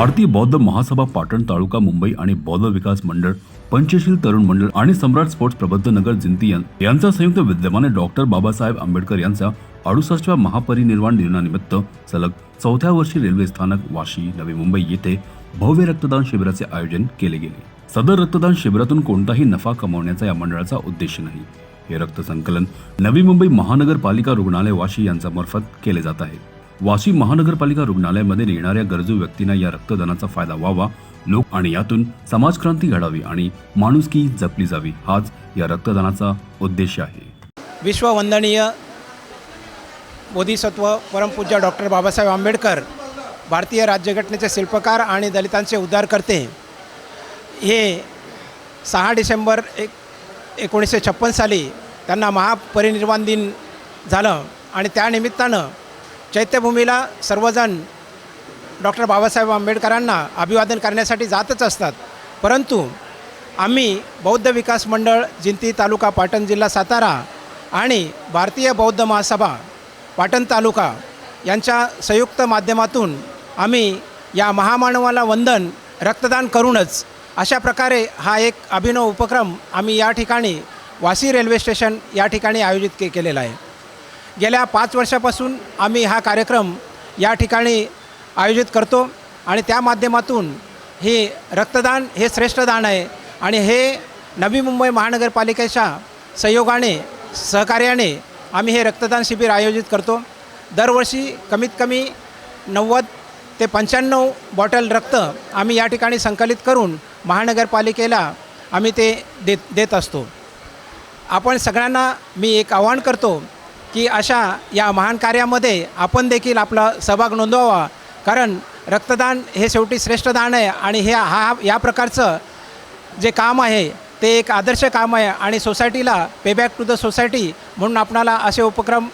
भारतीय बौद्ध महासभा पाटण तालुका मुंबई आणि बौद्ध विकास मंडळ पंचशील तरुण मंडळ आणि सम्राट स्पोर्ट्स प्रबंध नगर जिंती यांचा संयुक्त विद्यमाने डॉक्टर बाबासाहेब आंबेडकर यांचा अडुसष्टव्या महापरिनिर्वाण दिनानिमित्त सलग चौथ्या वर्षी रेल्वे स्थानक वाशी नवी मुंबई येथे भव्य रक्तदान शिबिराचे आयोजन केले गेले. सदर रक्तदान शिबिरातून कोणताही नफा कमावण्याचा या मंडळाचा उद्देश नाही. हे रक्त संकलन नवी मुंबई महानगरपालिका रुग्णालय वाशी यांच्या मार्फत केले जात आहे. वाशिम महानगरपालिका रुग्णालयामध्ये येणाऱ्या गरजू व्यक्तींना या रक्तदानाचा फायदा व्हावा लोक आणि यातून समाजक्रांती घडावी आणि माणुसकी जपली जावी हाच या रक्तदानाचा उद्देश आहे. विश्ववंदनीय बोधिसत्व परमपूज्य डॉक्टर बाबासाहेब आंबेडकर भारतीय राज्यघटनेचे शिल्पकार आणि दलितांचे उद्धारकर्ते. हे सहा डिसेंबर एक एकोणीसशे छप्पन साली त्यांना महापरिनिर्वाण दिन झालं आणि त्यानिमित्तानं चैत्यभूमीला सर्वजण डॉक्टर बाबासाहेब आंबेडकरांना अभिवादन करण्यासाठी जातच असतात. परंतु आम्ही बौद्ध विकास मंडळ जिंती तालुका पाटण जिल्हा सातारा आणि भारतीय बौद्ध महासभा पाटण तालुका यांच्या संयुक्त माध्यमातून आम्ही या महामानवाला वंदन रक्तदान करूनच अशा प्रकारे हा एक अभिनव उपक्रम आम्ही या ठिकाणी वाशी रेल्वे स्टेशन या ठिकाणी आयोजित के केलेला आहे. गेल्या पाच वर्षापासून आम्ही हा कार्यक्रम या ठिकाणी आयोजित करतो आणि त्या माध्यमातून हे रक्तदान हे श्रेष्ठ दान आहे आणि हे नवी मुंबई महानगरपालिकेच्या सहयोगाने सहकार्याने आम्ही हे रक्तदान शिबिर आयोजित करतो. दरवर्षी कमीत कमी नव्वद ते पंच्याण्णव बॉटल रक्त आम्ही या ठिकाणी संकलित करून महानगरपालिकेला आम्ही ते देत देत असतो. आपण सगळ्यांना मी एक आवाहन करतो की अशा या महान कार्यामध्ये आपण देखील आपला सहभाग नोंदवावा. कारण रक्तदान हे शेवटी श्रेष्ठ दान आहे आणि हे हा या प्रकारचं जे काम आहे ते एक आदर्श काम आहे आणि सोसायटीला पेबॅक टू द सोसायटी म्हणून आपणाला असे उपक्रम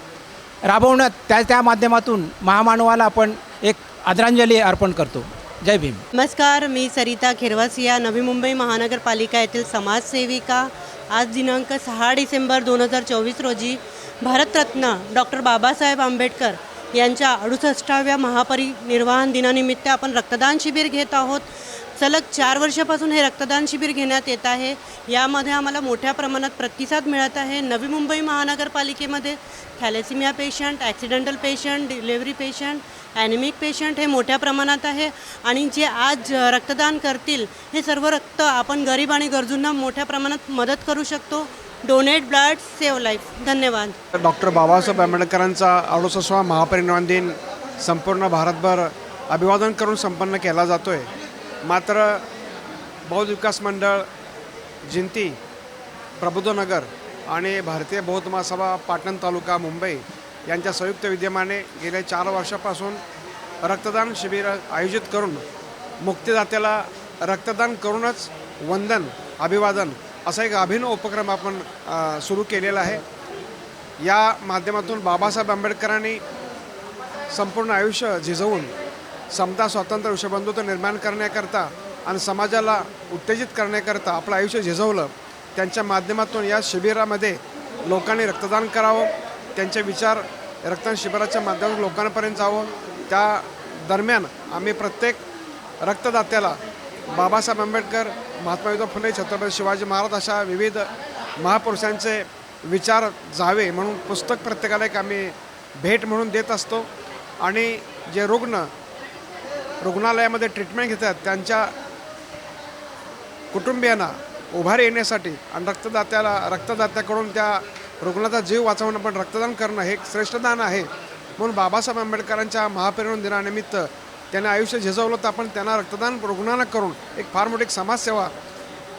राबवण्यात त्या त्या माध्यमातून महामानवाला आपण एक आदरांजली अर्पण करतो. जय भीम. नमस्कार मी सरिता खेरवासिया नवी मुंबई महानगरपालिका येथील समाजसेविका. आज दिनांक सहा डिसेंबर दोन हजार चोवीस रोजी भारतरत्न डॉक्टर बाबासाहेब आंबेडकर यांच्या अडुसष्टाव्या महापरिनिर्वाहन दिनानिमित्त आपण रक्तदान शिबिर घेत आहोत. सलग चार वर्षापासून हे रक्तदान शिबिर घेण्यात येत आहे. यामध्ये आम्हाला मोठ्या प्रमाणात प्रतिसाद मिळत आहे. नवी Mumbai महानगरपालिकेमध्ये thalassemia patient accidental patient delivery patient anemic patient हे मोठ्या प्रमाणात आहे. आणि जे आज रक्तदान करतील हे सर्व रक्त आपण गरीब आणि गरजूंना मोठ्या प्रमाणात मदत करू शकतो. Donate blood save life. धन्यवाद. डॉक्टर बाबासाहेब आंबेडकरांचा अडुसष्टवा महापरिनिर्वाण दिन संपूर्ण भारतभर अभिवादन करून संपन्न केला जातो आहे मात्र बौद्ध विकास मंडळ जिंती प्रबुद्धनगर आणि भारतीय बौद्ध महासभा पाटण तालुका मुंबई यांच्या संयुक्त विद्यमाने गेल्या चार वर्षापासून रक्तदान शिबिर आयोजित करून मुक्तिदात्याला रक्तदान करूनच वंदन अभिवादन असा एक अभिनव उपक्रम आपण सुरू केलेला आहे. या माध्यमातून बाबासाहेब आंबेडकरांनी संपूर्ण आयुष्य झिजवून समता स्वातंत्र्य विश्वबंधुत्व निर्माण करण्याकरता आणि समाजाला उत्तेजित करण्याकरता आपलं आयुष्य झिजवलं. त्यांच्या माध्यमातून या शिबिरामध्ये लोकांनी रक्तदान करावं. त्यांचे विचार रक्तदान शिबिराच्या माध्यमातून लोकांपर्यंत जावं. त्या दरम्यान आम्ही प्रत्येक रक्तदात्याला बाबासाहेब आंबेडकर महात्मा ज्योतिबा फुले छत्रपती शिवाजी महाराज अशा विविध महापुरुषांचे विचार जावे म्हणून पुस्तक प्रत्येकाला एक आम्ही भेट म्हणून देत असतो. आणि जे रुग्ण रुग्णालयामध्ये ट्रीटमेंट घेतात त्यांच्या कुटुंबियांना उभारी येण्यासाठी आणि रक्तदात्याला रक्तदात्याकडून त्या रुग्णाचा जीव वाचवणं पण रक्तदान करणं हे एक श्रेष्ठ दान आहे. म्हणून बाबासाहेब आंबेडकरांच्या महापरिनिर्वाण दिनानिमित्त त्यांनी आयुष्य झिजवलं तर आपण त्यांना रक्तदान रुग्णांना करून एक फार मोठी एक समाजसेवा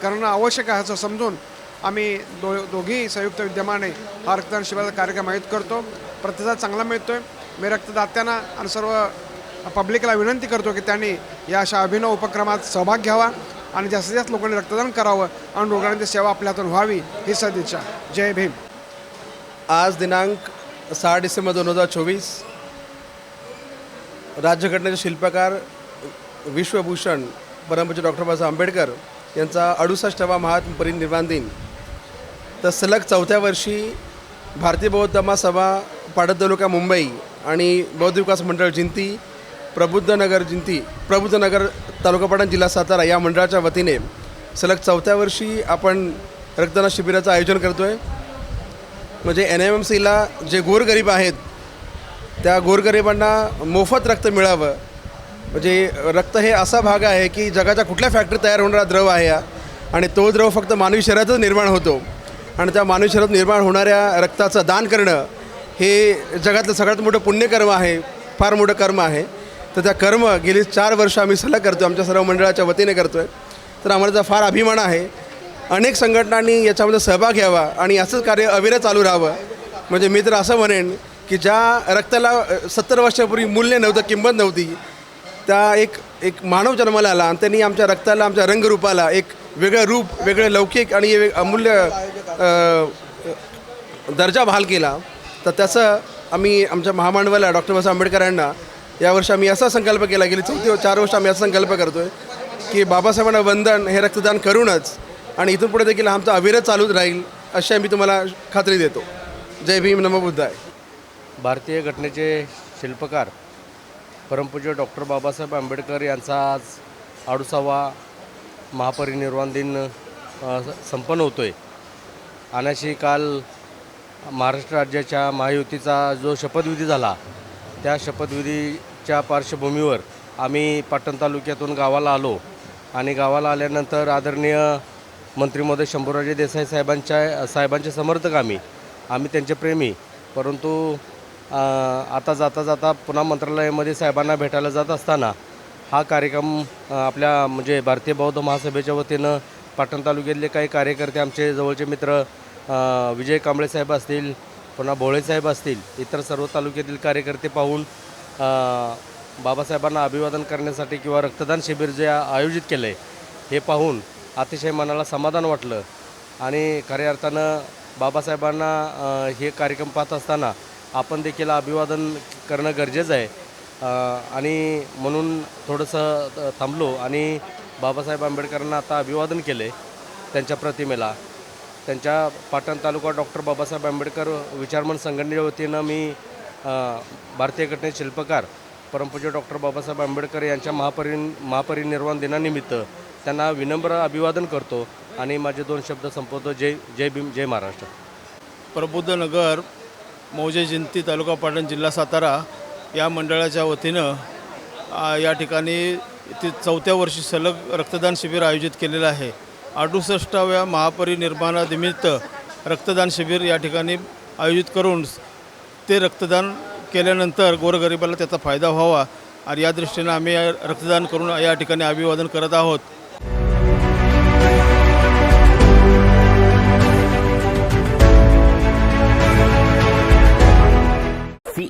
करणं आवश्यक आहे असं समजून आम्ही दो दोघी संयुक्त विद्यमाने हा रक्तदान शिबिराचा कार्यक्रम आयोजित करतो. प्रतिसाद चांगला मिळतो आहे मी रक्तदात्यांना आणि सर्व पब्लिकला विनंती करतो की त्यांनी या अशा अभिनव उपक्रमात सहभाग घ्यावा आणि जास्तीत जास्त लोकांनी रक्तदान करावं आणि रुग्णांची सेवा आपल्या हातून व्हावी ही सदिच्छा. जय भीम. आज दिनांक सहा डिसेंबर दोन हजार चोवीस राज्यघटनेचे शिल्पकार विश्वभूषण परमपूज्य डॉक्टर बाबासाहेब आंबेडकर यांचा अडुसष्टावा परिनिर्वाण दिन. तर सलग चौथ्या वर्षी भारतीय बौद्ध सभा पाडत तालुका मुंबई आणि बौद्ध विकास मंडळ जिंती प्रबुद्धनगर जिंती प्रबुद्धनगर तालुका पाटण जिल्हा सातारा या मंडळाच्या वतीने सलग चौथ्या वर्षी आपण रक्तदान शिबिराचं आयोजन करतो आहे म्हणजे एन एम एम सीला जे गोरगरीब आहेत त्या गोरगरिबांना मोफत रक्त मिळावं. म्हणजे रक्त हे असा भाग आहे की जगाच्या कुठल्या फॅक्टरीत तयार होणारा द्रव आहे हा. आणि तो द्रव फक्त मानवी शरीरातच निर्माण होतो. आणि त्या मानवी शरीरात निर्माण होणाऱ्या रक्ताचं दान करणं हे जगातलं सगळ्यात मोठं पुण्यकर्म आहे फार मोठं कर्म आहे. तर त्या कर्म गेली चार वर्ष आम्ही सल्ला करतो आमच्या सर्व मंडळाच्या वतीने करतो आहे तर आम्हाला त्याचा फार अभिमान आहे. अनेक संघटनांनी याच्यामध्ये सहभाग घ्यावा आणि असंच कार्य अविरत चालू राहावं. म्हणजे मी तर असं म्हणेन की ज्या रक्ताला सत्तर वर्षापूर्वी मूल्य नव्हतं किंमत नव्हती त्या एक एक मानव जन्माला आला आणि त्यांनी आमच्या रक्ताला आमच्या रंगरूपाला एक वेगळं रूप वेगळं लौकिक आणि अमूल्य दर्जा बहाल केला. तर त्याचं आम्ही आमच्या महामांडवाला डॉक्टर बाबासाहेब आंबेडकरांना यावर्षी आम्ही असा संकल्प केला गेली चौथी चार वर्ष आम्ही असा संकल्प करतो आहे की बाबासाहेबांना वंदन हे रक्तदान करूनच आणि इथून पुढे देखील आमचा अविरत चालूच राहील अशी आम्ही तुम्हाला खात्री देतो. जय भीम नमबुद्धाय भारतीय घटनेचे शिल्पकार परमपूज्य डॉक्टर बाबासाहेब आंबेडकर यांचा आज अडुसावा महापरिनिर्वाण दिन संपन्न होतो आहे अनाशी काल महाराष्ट्र राज्याच्या महायुतीचा जो शपथविधी झाला त्या शपथविधीच्या पार्श्वभूमीवर आम्ही पाटण तालुक्यातून गावाला आलो आणि गावाला आल्यानंतर आदरणीय मंत्री महोदय शंभूराजे देसाई साहेबांच्या साहेबांचे समर्थक आम्ही. आम्ही त्यांचे प्रेमी परंतु आता जाता जाता पुन्हा मंत्रालयामध्ये साहेबांना भेटायला जात असताना हा कार्यक्रम आपल्या म्हणजे भारतीय बौद्ध महासभेच्या वतीनं पाटण तालुक्यातले काही कार्यकर्ते आमचे जवळचे मित्र विजय कांबळे साहेब असतील पुन्हा भोळे साहेब असतील इतर सर्व तालुक्यातील कार्यकर्ते पाहून बाबासाहेबांना अभिवादन करण्यासाठी किंवा रक्तदान शिबिर जे आयोजित केलं आहे हे पाहून अतिशय मनाला समाधान वाटलं. आणि खऱ्या अर्थानं बाबासाहेबांना हे कार्यक्रम पाहत असताना आपण देखील अभिवादन करणं गरजेचं आहे. आणि म्हणून थोडंसं थांबलो आणि बाबासाहेब आंबेडकरांना आता अभिवादन केले त्यांच्या प्रतिमेला. त्यांच्या पाटण तालुका डॉक्टर बाबासाहेब आंबेडकर विचारमन संघटनेच्या वतीनं मी भारतीय घटनेत शिल्पकार परमपूज्य डॉक्टर बाबासाहेब आंबेडकर यांच्या महापरि महापरिनिर्वाण दिनानिमित्त त्यांना विनम्र अभिवादन करतो आणि माझे दोन शब्द संपवतो. जय जय भीम जय महाराष्ट्र. प्रबुद्ध नगर मौजे जिंती तालुका पाटण जिल्हा सातारा या मंडळाच्या वतीनं या ठिकाणी ते चौथ्या वर्षी सलग रक्तदान शिबिर आयोजित केलेलं आहे. अडुसष्टाव्या महापरिनिर्माणानिमित्त रक्तदान शिबिर या ठिकाणी आयोजित करून ते रक्तदान केल्यानंतर गोरगरिबाला त्याचा फायदा व्हावा. आणि या दृष्टीनं आम्ही रक्तदान करून या ठिकाणी अभिवादन करत आहोत.